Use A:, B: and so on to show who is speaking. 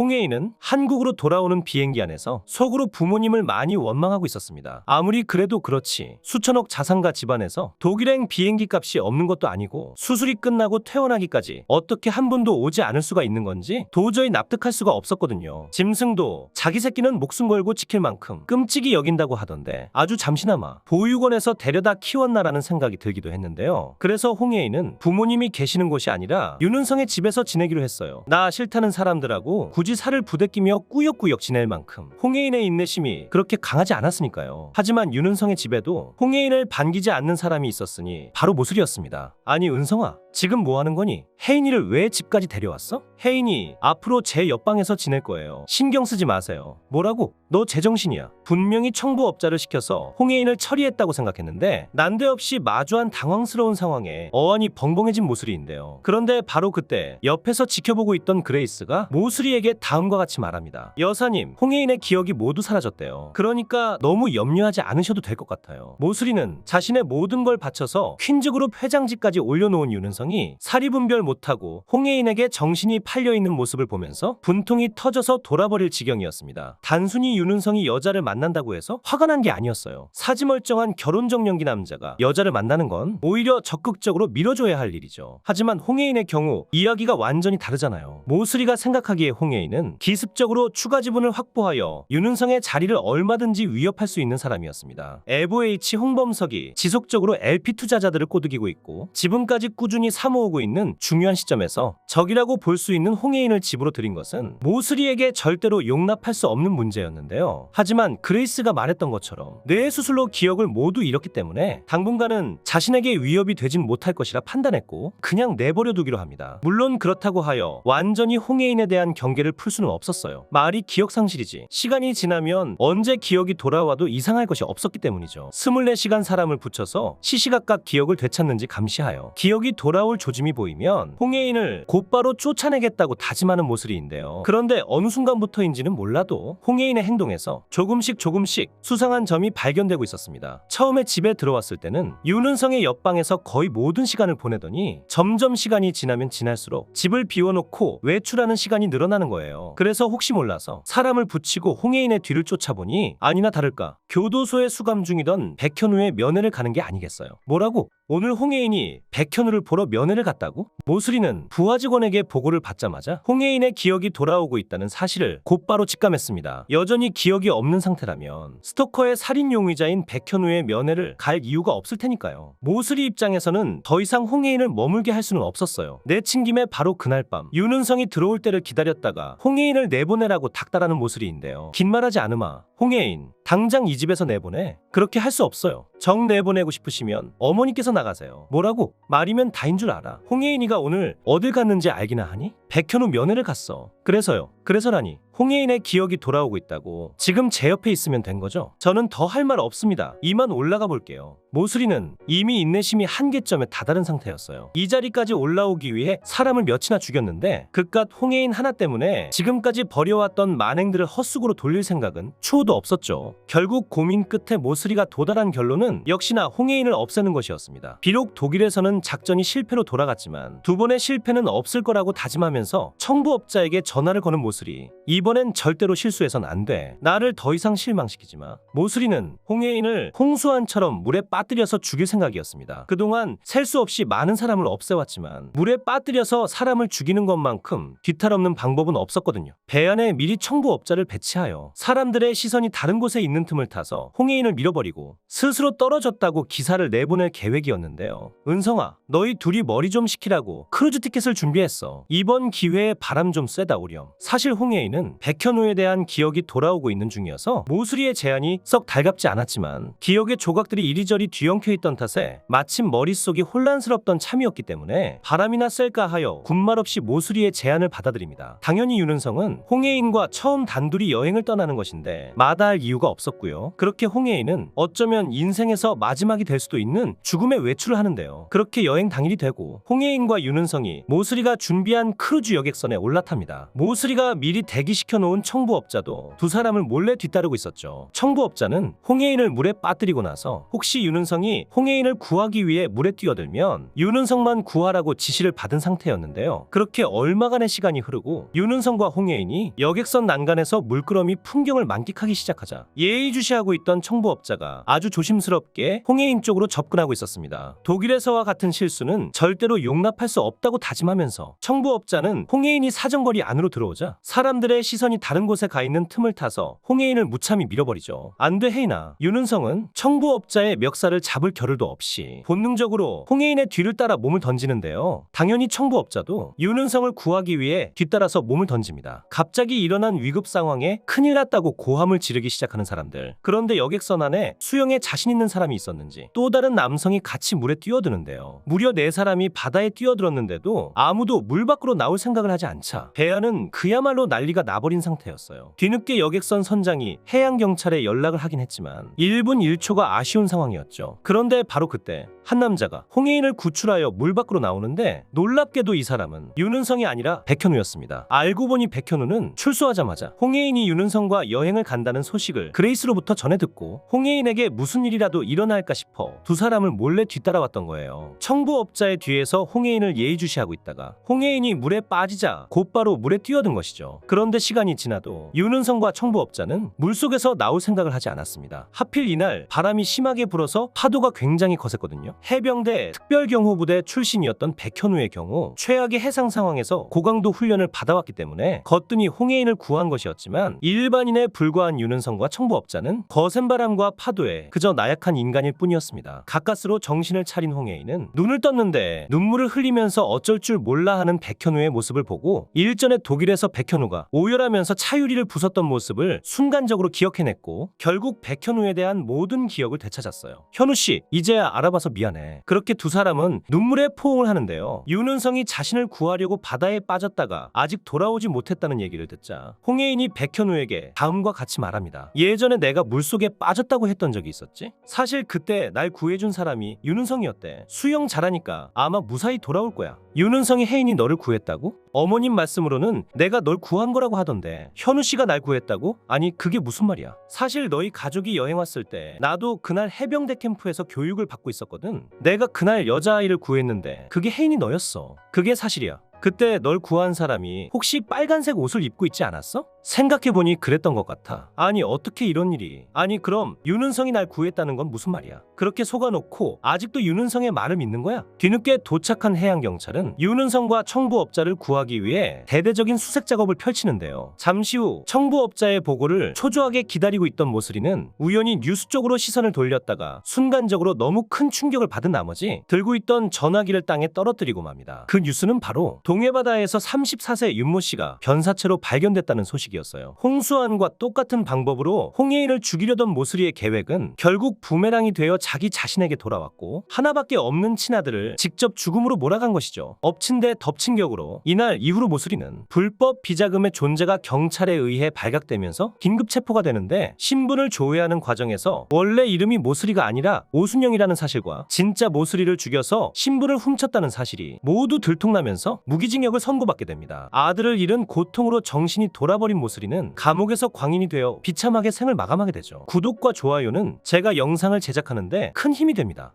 A: 홍혜인은 한국으로 돌아오는 비행기 안에서 속으로 부모님을 많이 원망하고 있었습니다. 아무리 그래도 그렇지 수천억 자산가 집안에서 독일행 비행기 값이 없는 것도 아니고 수술이 끝나고 퇴원하기까지 어떻게 한 분도 오지 않을 수가 있는 건지 도저히 납득할 수가 없었거든요. 짐승도 자기 새끼는 목숨 걸고 지킬 만큼 끔찍이 여긴다고 하던데 아주 잠시나마 보육원에서 데려다 키웠나라는 생각이 들기도 했는데요. 그래서 홍예인은 부모님이 계시는 곳이 아니라 윤은성의 집에서 지내기로 했어요. 나 싫다는 사람들하고 굳이 살을 부대끼며 꾸역꾸역 지낼 만큼 홍예인의 인내심이 그렇게 강하지 않았으니까요. 하지만 윤은성의 집에도 홍예인을 반기지 않는 사람이 있었으니 바로 모술이었습니다. 아니 은성아 지금 뭐 하는 거니? 혜인이를 왜 집까지 데려왔어? 혜인이 앞으로 제 옆방에서 지낼 거예요. 신경 쓰지 마세요. 뭐라고? 너 제정신이야. 분명히 청부업자를 시켜서 홍혜인을 처리했다고 생각했는데 난데없이 마주한 당황스러운 상황에 어안이 벙벙해진 모슬이인데요. 그런데 바로 그때 옆에서 지켜보고 있던 그레이스가 모슬이에게 다음과 같이 말합니다. 여사님, 홍혜인의 기억이 모두 사라졌대요. 그러니까 너무 염려하지 않으셔도 될 것 같아요. 모슬이는 자신의 모든 걸 바쳐서 퀸즈그룹 회장직까지 올려놓은 윤은성이 사리분별 못하고 홍혜인에게 정신이 팔려있는 모습을 보면서 분통이 터져서 돌아버릴 지경이었습니다. 단순히 윤은성이 여자를 만난다고 해서 화가 난 게 아니었어요. 사지멀쩡한 결혼정년기 남자가 여자를 만나는 건 오히려 적극적으로 밀어줘야 할 일이죠. 하지만 홍혜인의 경우 이야기가 완전히 다르잖아요. 모슬이가 생각하기에 홍 혜인은 기습적으로 추가 지분을 확보하여 윤은성의 자리를 얼마든지 위협할 수 있는 사람이었습니다. 에보H 홍범석이 지속적으로 LP 투자자들을 꼬드기고 있고 지분까지 꾸준히 사모으고 있는 중요한 시점에서 적이라고 볼 수 있는 홍혜인을 집으로 들인 것은 모슬이에게 절대로 용납할 수 없는 문제였는데요. 하지만 그레이스가 말했던 것처럼 뇌 수술로 기억을 모두 잃었기 때문에 당분간은 자신에게 위협이 되진 못할 것이라 판단했고 그냥 내버려 두기로 합니다. 물론 그렇다고 하여 완전히 홍혜인에 대한 경계를 풀 수는 없었어요. 말이 기억 상실이지. 시간이 지나면 언제 기억이 돌아와도 이상할 것이 없었기 때문이죠. 24시간 사람을 붙여서 시시각각 기억을 되찾는지 감시하여 기억이 돌아올 조짐이 보이면 홍혜인을 곧바로 쫓아내겠다고 다짐하는 모습인데요. 그런데 어느 순간부터인지는 몰라도 홍혜인의 행동에서 조금씩 조금씩 수상한 점이 발견되고 있었습니다. 처음에 집에 들어왔을 때는 윤은성의 옆방에서 거의 모든 시간을 보내더니 점점 시간이 지나면 지날수록 집을 비워놓고 외출하는 시간이 늘어나는 거예요. 그래서 혹시 몰라서 사람을 붙이고 홍혜인의 뒤를 쫓아보니 아니나 다를까 교도소에 수감 중이던 백현우의 면회를 가는 게 아니겠어요. 뭐라고? 오늘 홍혜인이 백현우를 보러 면회를 갔다고? 모슬이는 부하 직원에게 보고를 받자마자 홍혜인의 기억이 돌아오고 있다는 사실을 곧바로 직감했습니다. 여전히 기억이 없는 상태라면 스토커의 살인 용의자인 백현우의 면회를 갈 이유가 없을 테니까요. 모슬이 입장에서는 더 이상 홍혜인을 머물게 할 수는 없었어요. 내친 김에 바로 그날 밤 윤은성이 들어올 때를 기다렸다가 홍혜인을 내보내라고 닥달하는 모슬이인데요. 긴 말하지 않으마 홍혜인 당장 이 집에서 내보내 그렇게 할 수 없어요. 정 내보내고 싶으시면 어머니께서 나가세요. 뭐라고? 말이면 다인 줄 알아. 홍혜인이가 오늘 어딜 갔는지 알기나 하니? 백현우 면회를 갔어. 그래서요. 그래서라니. 홍혜인의 기억이 돌아오고 있다고 지금 제 옆에 있으면 된 거죠? 저는 더 할 말 없습니다. 이만 올라가 볼게요. 모슬이는 이미 인내심이 한계점에 다다른 상태였어요. 이 자리까지 올라오기 위해 사람을 몇이나 죽였는데 그깟 홍혜인 하나 때문에 지금까지 벌여왔던 만행들을 헛수고로 돌릴 생각은 추호도 없었죠. 결국 고민 끝에 모슬이가 도달한 결론은 역시나 홍혜인을 없애는 것이었습니다. 비록 독일에서는 작전이 실패로 돌아갔지만 두 번의 실패는 없을 거라고 다짐하면 서 청부업자에게 전화를 거는 모슬이 이번엔 절대로 실수해선 안 돼. 나를 더 이상 실망시키지 마. 모슬이는 홍혜인을 홍수환처럼 물에 빠뜨려서 죽일 생각이었습니다. 그동안 셀 수 없이 많은 사람을 없애왔지만 물에 빠뜨려서 사람을 죽이는 것만큼 뒤탈없는 방법은 없었거든요. 배 안에 미리 청부업자를 배치하여 사람들의 시선이 다른 곳에 있는 틈을 타서 홍혜인을 밀어버리고 스스로 떨어졌다고 기사를 내보낼 계획이었는데요. 은성아, 너희 둘이 머리 좀 식히라고 크루즈 티켓을 준비했어. 이번 기회에 바람 좀 쐬다 오렴. 사실 홍혜인은 백현우에 대한 기억이 돌아오고 있는 중이어서 모수리의 제안이 썩 달갑지 않았지만 기억의 조각들이 이리저리 뒤엉켜 있던 탓에 마침 머릿속이 혼란스럽던 참이었기 때문에 바람이나 쐴까 하여 군말 없이 모수리의 제안을 받아들입니다. 당연히 윤은성은 홍혜인과 처음 단둘이 여행을 떠나는 것인데 마다할 이유가 없었고요. 그렇게 홍혜인은 어쩌면 인생에서 마지막이 될 수도 있는 죽음의 외출을 하는데요. 그렇게 여행 당일이 되고 홍혜인과 윤은성이 모수리가 준비한 크루 즈 파도주 여객선에 올라탑니다. 모슬이가 미리 대기시켜 놓은 청부업자도 두 사람을 몰래 뒤따르고 있었죠. 청부업자는 홍해인을 물에 빠뜨리고 나서 혹시 윤은성이 홍해인을 구하기 위해 물에 뛰어들면 윤은성만 구하라고 지시를 받은 상태였는데요. 그렇게 얼마간의 시간이 흐르고 윤은성과 홍해인이 여객선 난간에서 물끄러미 풍경을 만끽하기 시작하자 예의주시하고 있던 청부업자가 아주 조심스럽게 홍해인 쪽으로 접근하고 있었습니다. 독일에서와 같은 실수는 절대로 용납할 수 없다고 다짐하면서 청부업자는 홍해인이 사정거리 안으로 들어오자 사람들의 시선이 다른 곳에 가 있는 틈을 타서 홍해인을 무참히 밀어버리죠. 안돼 헤이나 윤은성은 청부업자의 멱살을 잡을 겨를도 없이 본능적으로 홍해인의 뒤를 따라 몸을 던지는데요. 당연히 청부업자도 윤은성을 구하기 위해 뒤따라서 몸을 던집니다. 갑자기 일어난 위급 상황에 큰일 났다고 고함을 지르기 시작하는 사람들. 그런데 여객선 안에 수영에 자신 있는 사람이 있었는지 또 다른 남성이 같이 물에 뛰어드는데요. 무려 네 사람이 바다에 뛰어들었는데도 아무도 물 밖으로 나올 생각을 하지 않자 배 안은 그야말로 난리가 나버린 상태였어요. 뒤늦게 여객선 선장이 해양경찰에 연락을 하긴 했지만 1분 1초가 아쉬운 상황이었죠. 그런데 바로 그때 한 남자가 홍해인을 구출하여 물 밖으로 나오는데 놀랍게도 이 사람은 윤은성이 아니라 백현우였습니다. 알고 보니 백현우는 출소하자마자 홍해인이 윤은성과 여행을 간다는 소식을 그레이스로부터 전해 듣고 홍해인에게 무슨 일이라도 일어날까 싶어 두 사람을 몰래 뒤따라왔던 거예요. 청부업자의 뒤에서 홍해인을 예의주시하고 있다가 홍해인이 물에 빠지자 곧바로 물에 뛰어든 것이죠. 그런데 시간이 지나도 윤은성과 청부업자는 물속에서 나올 생각을 하지 않았습니다. 하필 이날 바람이 심하게 불어서 파도가 굉장히 거셌거든요. 해병대 특별경호부대 출신이었던 백현우의 경우 최악의 해상 상황에서 고강도 훈련을 받아왔기 때문에 거뜬히 홍해인을 구한 것이었지만 일반인에 불과한 윤은성과 청부업자는 거센 바람과 파도에 그저 나약한 인간일 뿐이었습니다. 가까스로 정신을 차린 홍해인은 눈을 떴는데 눈물을 흘리면서 어쩔 줄 몰라 하는 백현우의 모습을 보고 일전에 독일에서 백현우가 오열하면서 차유리를 부쉈던 모습을 순간적으로 기억해냈고 결국 백현우에 대한 모든 기억을 되찾았어요. 현우 씨, 이제야 알아봐서 미 안해. 그렇게 두 사람은 눈물에 포옹을 하는데요. 윤은성이 자신을 구하려고 바다에 빠졌다가 아직 돌아오지 못했다는 얘기를 듣자 홍해인이 백현우에게 다음과 같이 말합니다. 예전에 내가 물속에 빠졌다고 했던 적이 있었지? 사실 그때 날 구해준 사람이 윤은성이었대. 수영 잘하니까 아마 무사히 돌아올 거야. 윤은성이 혜인이 너를 구했다고? 어머님 말씀으로는 내가 널 구한 거라고 하던데 현우 씨가 날 구했다고? 아니 그게 무슨 말이야? 사실 너희 가족이 여행 왔을 때 나도 그날 해병대 캠프에서 교육을 받고 있었거든. 내가 그날 여자아이를 구했는데 그게 혜인이 너였어. 그게 사실이야. 그때 널 구한 사람이 혹시 빨간색 옷을 입고 있지 않았어? 생각해보니 그랬던 것 같아. 아니 어떻게 이런 일이? 아니 그럼 윤은성이 날 구했다는 건 무슨 말이야? 그렇게 속아놓고 아직도 윤은성의 말을 믿는 거야? 뒤늦게 도착한 해양경찰은 윤은성과 청부업자를 구하기 위해 대대적인 수색 작업을 펼치는데요. 잠시 후 청부업자의 보고를 초조하게 기다리고 있던 모슬이는 우연히 뉴스 쪽으로 시선을 돌렸다가 순간적으로 너무 큰 충격을 받은 나머지 들고 있던 전화기를 땅에 떨어뜨리고 맙니다. 그 뉴스는 바로 동해바다에서 34세 윤모 씨가 변사체로 발견됐다는 소식이었어요. 홍수환과 똑같은 방법으로 홍해인을 죽이려던 모슬이의 계획은 결국 부메랑이 되어 자기 자신에게 돌아왔고 하나밖에 없는 친아들을 직접 죽음으로 몰아간 것이죠. 엎친 데 덮친 격으로 이날 이후로 모슬이는 불법 비자금의 존재가 경찰에 의해 발각되면서 긴급 체포가 되는데 신분을 조회하는 과정에서 원래 이름이 모슬이가 아니라 오순영이라는 사실과 진짜 모슬이를 죽여서 신분을 훔쳤다는 사실이 모두 들통나면서 무기징역을 선고받게 됩니다. 아들을 잃은 고통으로 정신이 돌아버린 모슬이는 감옥에서 광인이 되어 비참하게 생을 마감하게 되죠. 구독과 좋아요는 제가 영상을 제작하는데 큰 힘이 됩니다.